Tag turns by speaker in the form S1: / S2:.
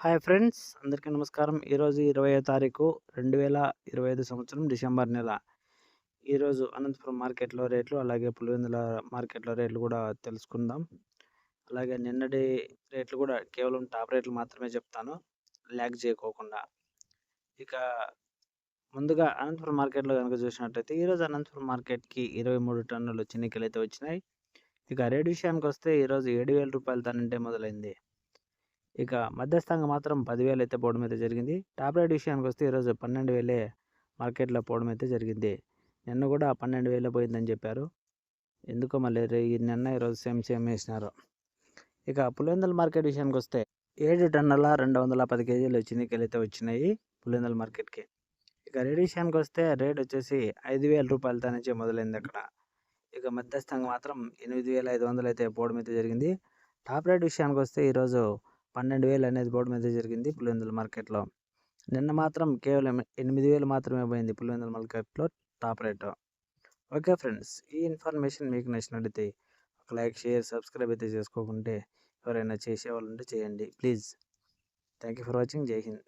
S1: Hi friends! అందరికీ నమస్కారం. ఈరోజు ఇరవయో తారీఖు రెండు వేల ఇరవై ఐదు సంవత్సరం డిసెంబర్ నెల. ఈరోజు అనంతపురం మార్కెట్లో రేట్లు అలాగే పులివెందుల మార్కెట్లో రేట్లు కూడా తెలుసుకుందాం. అలాగే నిన్నటి రేట్లు కూడా కేవలం టాప్ రేట్లు మాత్రమే చెప్తాను. ల్యాక్ చేయకోకుండా. ఇక ముందుగా అనంతపురం మార్కెట్లో కనుక చూసినట్టయితే ఈరోజు అనంతపురం మార్కెట్కి ఇరవై మూడు టన్నులు చిన్నికలు అయితే వచ్చినాయి. ఇక రేటు విషయానికి వస్తే ఈరోజు ఏడు వేల రూపాయలు తనంటే మొదలైంది. ఇక మధ్యస్థంగా మాత్రం పదివేలు అయితే పోవడం అయితే జరిగింది. టాప్ రేట్ విషయానికి వస్తే ఈరోజు పన్నెండు వేలే మార్కెట్లో పోవడం అయితే జరిగింది. నిన్న కూడా పన్నెండు వేలే పోయిందని చెప్పారు. ఎందుకో మళ్ళీ నిన్న ఈరోజు సేమ్ సేమ్ వేసినారు. ఇక పులివెందుల మార్కెట్ విషయానికి వస్తే ఏడు టన్నుల రెండు వందల పది కేజీలు చిన్నికలు అయితే వచ్చినాయి పులివెందుల మార్కెట్కి. ఇక రేట్ విషయానికి వస్తే రేట్ వచ్చేసి ఐదు వేల రూపాయలతో నుంచి మొదలైంది అక్కడ. ఇక మధ్యస్థంగా మాత్రం ఎనిమిది వేల ఐదు వందలు అయితే పోవడం అయితే జరిగింది. టాప్ రేట్ విషయానికి వస్తే ఈరోజు పన్నెండు వేలు అనేది పోవడం అయితే జరిగింది పులివెందుల మార్కెట్లో. నిన్న మాత్రం కేవలం ఎనిమిది వేలు మాత్రమే పోయింది పులివెందుల మార్కెట్లో టాప్ రేటు. ఓకే ఫ్రెండ్స్ ఈ ఇన్ఫర్మేషన్ మీకు నచ్చినట్టయితే ఒక లైక్ షేర్ సబ్స్క్రైబ్ అయితే చేసుకోకుంటే ఎవరైనా చేసేవాళ్ళు ఉంటే చేయండి. Please. Thank you for watching. Jai Hind.